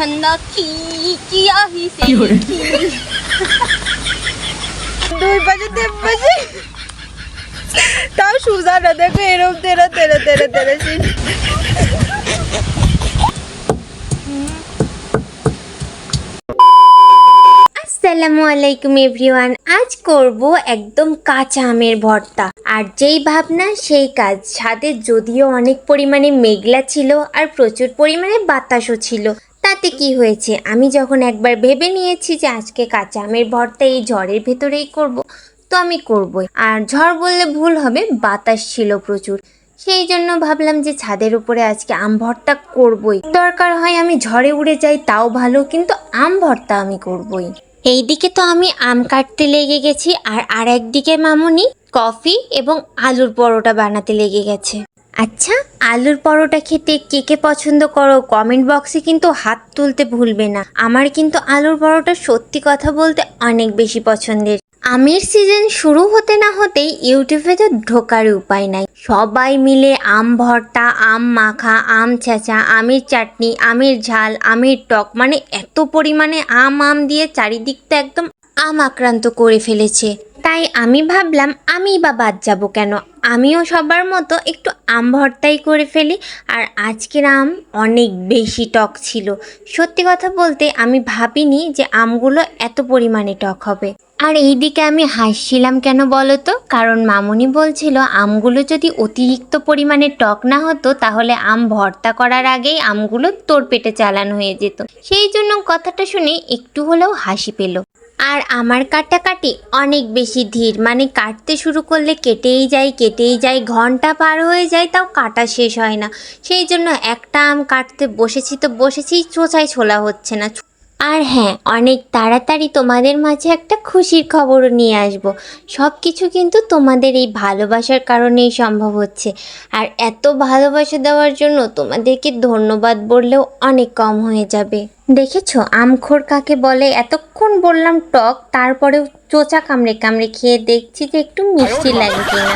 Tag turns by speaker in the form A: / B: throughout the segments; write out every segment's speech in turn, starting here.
A: ঠান্ডা কি কিয়া হি সে
B: দুই বাজে দেব বাজে। তাও সুজা না দেখো এরম তেরা তেরা তেরা তেরা সিন।
C: আসসালামু আলাইকুম এভরিওয়ান। আজ করব একদম কাঁচা আমের ভর্তা। আর যেই ভাবনা সেই কাজ। ছাদে যদিও অনেক পরিমাণে মেঘলা ছিল আর প্রচুর পরিমাণে বাতাসও ছিল। তাতে কি হয়েছে? আমি যখন একবার ভেবে নিয়েছি যে আজকে কাঁচা আমের ভর্তা এই ঝড়ের ভেতরেই করব, তো আমি করবই। আর ঝড় বললে ভুল হবে, বাতাস ছিল প্রচুর। সেই জন্য ভাবলাম যে ছাদের উপরে আজকে আম ভর্তা করবই। দরকার হয় আমি ঝড়ে উড়ে যাই, তাও ভালো, কিন্তু আম ভর্তা আমি করবই। এইদিকে তো আমি আম কাটতে লেগে গেছি, আর আর একদিকে মামুনি কফি এবং আলুর পরোটা বানাতে লেগে গেছে। আচ্ছা আলুর পরোটা খেতে কে কে পছন্দ করো? কমেন্ট বক্সে কিন্তু হাত তুলতে ভুলবে না। আমার কিন্তু আলুর পরোটা সত্যি কথা বলতে অনেক বেশি পছন্দের। আমের সিজন শুরু হতে না হতেই ইউটিউবে তো ঢোকার উপায় নাই। সবাই মিলে আম ভর্তা, আম মাখা, আম ছেঁচা, আমের চাটনি, আমের ঝাল, আমের টক মানে এত পরিমাণে আম আম দিয়ে চারিদিকটা একদম আম আক্রান্ত করে ফেলেছে। তাই আমি ভাবলাম আমি বা বাদ যাব কেন? আমিও সবার মতো একটু আম ভর্তাই করে ফেলি। আর আজকের আম অনেক বেশি টক ছিল। সত্যি কথা বলতে আমি ভাবিনি যে আমগুলো এত পরিমাণে টক হবে। আর এইদিকে আমি হাসছিলাম কেন বলো তো? কারণ মামনি বলছিল, আমগুলো যদি অতিরিক্ত পরিমাণে টক না হতো, তাহলে আম ভর্তা করার আগেই আমগুলো তোর পেটে চালানো হয়ে যেত। সেই জন্য কথাটা শুনে একটু হলেও হাসি পেল। আর আমার কাটাকাটি অনেক বেশি ধীর। মানে কাটতে শুরু করলে কেটেই যায় কেটেই যায়, ঘণ্টা পার হয়ে যায়, তাও কাটা শেষ হয় না। সেই জন্য একটা আম কাটতে বসেছি তো বসেছি চোচাই ছোলা হচ্ছে না। আর হ্যাঁ অনেক তাড়াতাড়ি তোমাদের মাঝে একটা খুশির খবরও নিয়ে আসব। সব কিছু কিন্তু তোমাদের এই ভালোবাসার কারণেই সম্ভব হচ্ছে। আর এত ভালোবাসা দেওয়ার জন্য তোমাদেরকে ধন্যবাদ বললেও অনেক কম হয়ে যাবে। দেখেছ? আমখোর কাকে বলে? এতক্ষণ বললাম টক, তারপরেও চোচা কামড়ে কামড়ে খেয়ে দেখছি যে একটু মিষ্টি লাগে কিনা।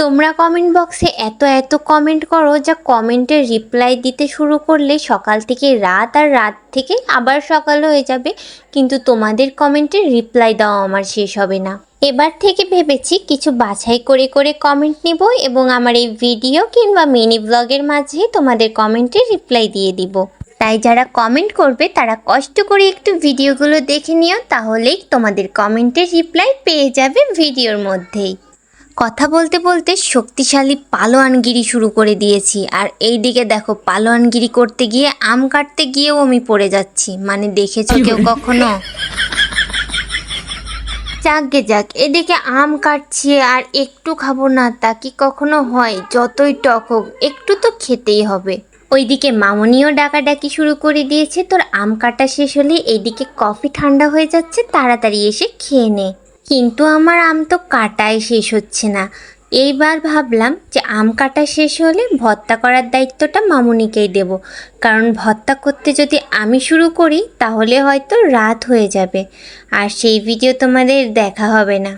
C: তোমরা কমেন্ট বক্সে এত এত কমেন্ট করো যা কমেন্টের রিপ্লাই দিতে শুরু করলে সকাল থেকে রাত আর রাত থেকে আবার সকাল হয়ে যাবে। কিন্তু তোমাদের কমেন্টের রিপ্লাই দেওয়া আমার শেষ হবে না। এবার থেকে ভেবেছি কিছু বাছাই করে করে কমেন্ট নিব এবং আমার এই ভিডিও কিংবা মিনি ব্লগের মাঝে তোমাদের কমেন্টের রিপ্লাই দিয়ে দিব। তাই যারা কমেন্ট করবে তারা কষ্ট করে একটু ভিডিওগুলো দেখে নিও, তাহলেই তোমাদের কমেন্টের রিপ্লাই পেয়ে যাবে ভিডিওর মধ্যেই। কথা বলতে বলতে শক্তিশালী পালোয়ানগিরি শুরু করে দিয়েছি। আর এই দিকে দেখো পালোয়ানগিরি করতে গিয়ে আম কাটতে গিয়েও আমি পড়ে যাচ্ছি। মানে দেখেছ কেউ কখনো? যাকগে যাক এদিকে আম কাটছি আর একটু খাব না তা কি কখনো হয়? যতই টক হোক একটু তো খেতেই হবে। ওইদিকে মামনিও ডাকাডাকি শুরু করে দিয়েছে। তোর আম কাটা শেষ হলে এইদিকে কফি ঠান্ডা হয়ে যাচ্ছে তাড়াতাড়ি এসে খেয়ে নে। কিন্তু আমার আম তো কাটাই শেষ হচ্ছে না। এইবার ভাবলাম যে আম কাটা শেষ হলে ভর্তা করার দায়িত্বটা মামুনিকেই দেব। কারণ ভর্তা করতে যদি আমি শুরু করি তাহলে হয়তো রাত হয়ে যাবে। আর সেই ভিডিও তোমাদের দেখা হবে না।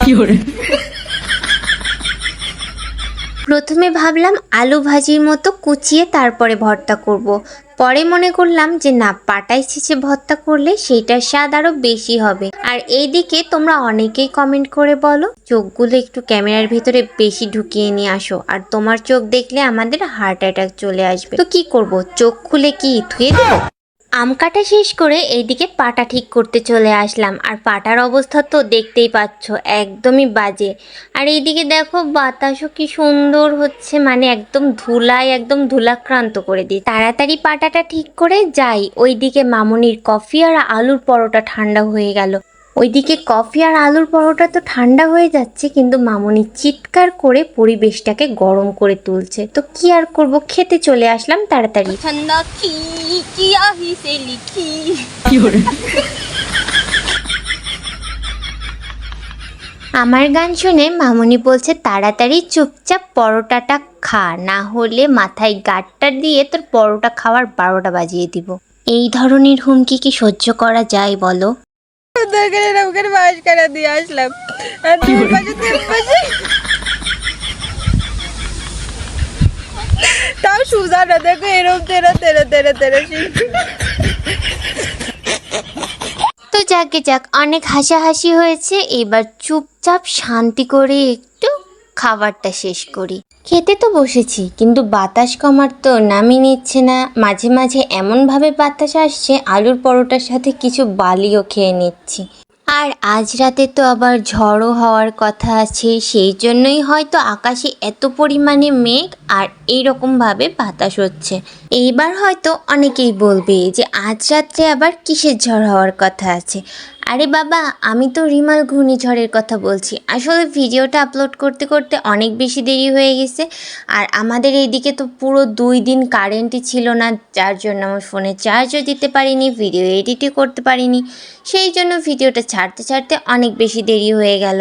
C: প্রথমে ভাবলাম আলু ভাজির মতো কুচিয়ে তারপরে ভর্তা করব। পরে মনে করলাম যে, না, পাটাই ছিঁচে ভর্তা করলে সেইটার স্বাদ আরও বেশি হবে। আর এই দিকে তোমরা অনেকেই কমেন্ট করে বলো, চোখগুলো একটু ক্যামেরার ভেতরে বেশি ঢুকিয়ে নিয়ে আসো আর তোমার চোখ দেখলে আমাদের হার্ট অ্যাটাক চলে আসবে। তো কি করব? চোখ খুলে কি ধুয়ে দেবো? আম কাটা শেষ করে এইদিকে পাটা ঠিক করতে চলে আসলাম। আর পাটার অবস্থা তো দেখতেই পাচ্ছ, একদমই বাজে। আর এইদিকে দেখো বাতাসও কি সুন্দর হচ্ছে মানে একদম ধুলায় একদম ধুলাক্রান্ত করে দিই তাড়াতাড়ি পাটাটা ঠিক করে যাই। ওইদিকে মামনির কফি আর আলুর পরোটা ঠান্ডা হয়ে গেল। ওইদিকে কফি আর আলুর পরোটা তো ঠান্ডা হয়ে যাচ্ছে কিন্তু মামনি চিৎকার করে পরিবেশটাকে গরম করে তুলছে। তো কি আর করব? খেতে চলে আসলাম তাড়াতাড়ি।
A: ঠান্ডা কি? কি আহিসে লিখি?
C: আমার গান শুনে মামনি বলছে তাড়াতাড়ি চুপচাপ পরোটাটা খা না হলে মাথায় গাটটা দিয়ে তোর পরোটা খাওয়ার বারোটা বাজিয়ে দিব। এই ধরনের হুমকি কি সহ্য করা যায় বলো?
B: দরকার এরকম করে বাস করে দিয়ে আসলাম। আর দুই পাশে তিন পাশে। তাও সুজা না দেখো এরকম তেরা তেরা তেরা তেরা
C: তো যাকে যাক অনেক হাসাহাসি হয়েছে এবার চুপচাপ শান্তি করে একটু খাবারটা শেষ করি। খেতে তো বসেছি, কিন্তু বাতাস কমার তো নামই নিচ্ছে না। মাঝে মাঝে এমনভাবে বাতাস আসছে, আলুর পরোটার সাথে কিছু বালিও খেয়ে নিচ্ছি। আর আজ রাতে তো আবার ঝড়ও হওয়ার কথা আছে, সেই জন্যই হয়তো আকাশে এত পরিমাণে মেঘ আর এইরকমভাবে বাতাস হচ্ছে। এইবার হয়তো অনেকেই বলবে যে আজ রাত্রে আবার কিসের ঝড় হওয়ার কথা আছে। আরে বাবা, আমি তো রিমাল ঘূর্ণিঝড়ের কথা বলছি। আসলে ভিডিওটা আপলোড করতে করতে অনেক বেশি দেরি হয়ে গেছে। আর আমাদের এইদিকে তো পুরো দুই দিন কারেন্টই ছিল না, যার জন্য আমার ফোনে চার্জও দিতে পারিনি ভিডিও এডিটও করতে পারিনি। সেই জন্য ভিডিওটা ছাড়তে ছাড়তে অনেক বেশি দেরি হয়ে গেল।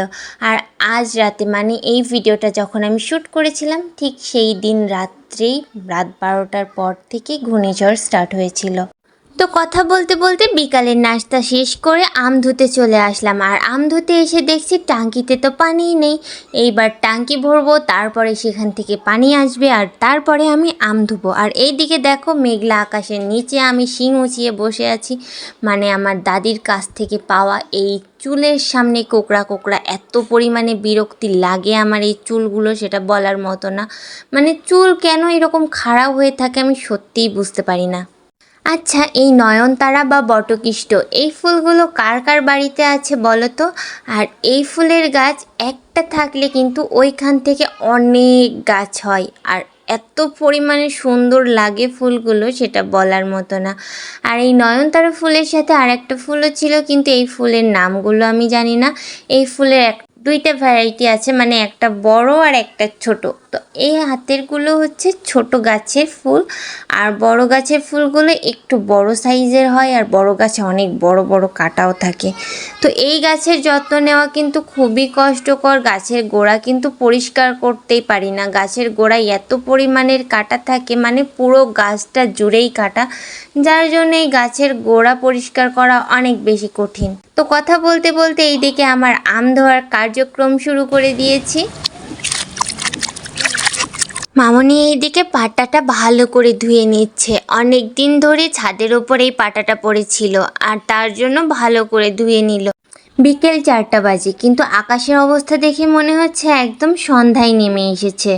C: আর আজ রাতে মানে এই ভিডিওটা যখন আমি শ্যুট করেছিলাম, ঠিক সেই দিন রাত্রেই রাত বারোটার পর থেকে ঘূর্ণিঝড় স্টার্ট হয়েছিল। তো কথা বলতে বলতে বিকালের নাস্তা শেষ করে আম ধুতে চলে আসলাম। আর আম ধুতে এসে দেখছি টাঙ্কিতে তো পানিই নেই। এইবার টাঙ্কি ভরবো, তারপরে সেখান থেকে পানি আসবে আর তারপরে আমি আম ধুবো। আর এইদিকে দেখো মেঘলা আকাশের নিচে আমি শিং উঁচিয়ে বসে আছি। মানে আমার দাদির কাছ থেকে পাওয়া এই চুলের সামনে কোকড়া কোকড়া এত পরিমাণে বিরক্তি লাগে আমার এই চুলগুলো, সেটা বলার মতো না। মানে চুল কেন এরকম খারাপ হয়ে থাকে আমি সত্যিই বুঝতে পারি না। আচ্ছা এই নয়নতারা বা বটকৃষ্ট, এই ফুলগুলো কার কার বাড়িতে আছে বলো তো আর এই ফুলের গাছ একটা থাকলে কিন্তু ওইখান থেকে অনেক গাছ হয়। আর এত পরিমাণে সুন্দর লাগে ফুলগুলো, সেটা বলার মতো না। আর এই নয়নতারা ফুলের সাথে আর একটা ফুলও ছিল, কিন্তু এই ফুলের নামগুলো আমি জানি না। এই ফুলের দুইটা ভ্যারাইটি আছে মানে একটা বড় আর একটা ছোট। তো এই হাতেরগুলো হচ্ছে ছোট গাছের ফুল, আর বড় গাছের ফুলগুলো একটু বড় সাইজের হয়, আর বড় গাছে অনেক বড় বড় কাটাও থাকে। তো এই গাছের যত্ন নেওয়া কিন্তু খুবই কষ্টকর, গাছের গোড়া কিন্তু পরিষ্কার করতেই পারি না। গাছের গোড়ায় এত পরিমাণের কাটা থাকে মানে পুরো গাছটা জুড়েই কাটা, যার জন্য এই গাছের গোড়া পরিষ্কার করা অনেক বেশি কঠিন। তো কথা বলতে বলতে এইদিকে আমার আম ধোয়ার কার্যক্রম শুরু করে দিয়েছি। মামনি এইদিকে পাটাটা ভালো করে ধুয়ে নিচ্ছে। অনেক দিন ধরে ছাদের ওপর এই পাটাটা পড়েছিল আর তার জন্য ভালো করে ধুয়ে নিল। বিকেল চারটা বাজে, কিন্তু আকাশের অবস্থা দেখে মনে হচ্ছে একদম সন্ধ্যায় নেমে এসেছে।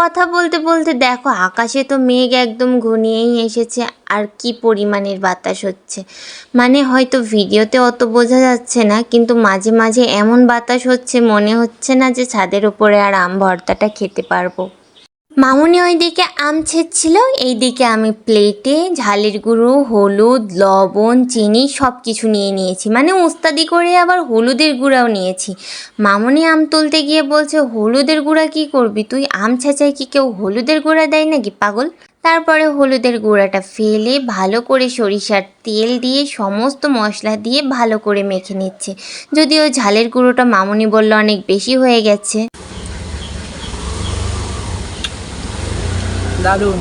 C: কথা বলতে বলতে দেখো, আকাশে তো মেঘ একদম ঘনিয়েই এসেছে, আর কি পরিমাণের বাতাস হচ্ছে। মানে হয়তো ভিডিওতে অত বোঝা যাচ্ছে না, কিন্তু মাঝে মাঝে এমন বাতাস হচ্ছে, মনে হচ্ছে না যে ছাদের ওপরে আর আম ভর্তাটা খেতে পারব। মামুনি ওইদিকে আম ছেঁচছিল, এইদিকে আমি প্লেটে ঝালের গুঁড়ো, হলুদ, লবণ, চিনি সব কিছু নিয়ে নিয়েছি। মানে উস্তাদি করে আবার হলুদের গুঁড়াও নিয়েছি। মামুনি আম তুলতে গিয়ে বলছে, হলুদের গুঁড়া কি করবি? তুই আম ছেঁচায় কি কেউ হলুদের গুঁড়া দেয় নাকি, পাগল? তারপরে হলুদের গুঁড়াটা ফেলে ভালো করে সরিষার তেল দিয়ে সমস্ত মশলা দিয়ে ভালো করে মেখে নিচ্ছে। যদিও ঝালের গুঁড়োটা মামুনি বলল অনেক বেশি হয়ে গেছে।
B: দারুণ।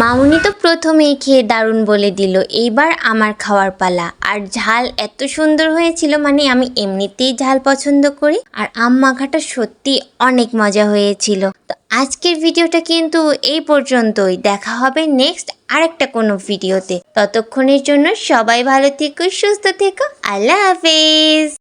C: মামুনি তো প্রথমেই খেয়ে দারুণ বলে দিল, এইবার আমার খাওয়ার পালা। আর ঝাল এত সুন্দর হয়েছিল মানে আমি এমনিতেই ঝাল পছন্দ করি, আর আম মাখাটা সত্যি অনেক মজা হয়েছিল। তো আজকের ভিডিওটা কিন্তু এই পর্যন্তই, দেখা হবে নেক্সট আরেকটা কোনো ভিডিওতে। ততক্ষণের জন্য সবাই ভালো থেকো, সুস্থ থেকো, আল্লাহ হাফেজ।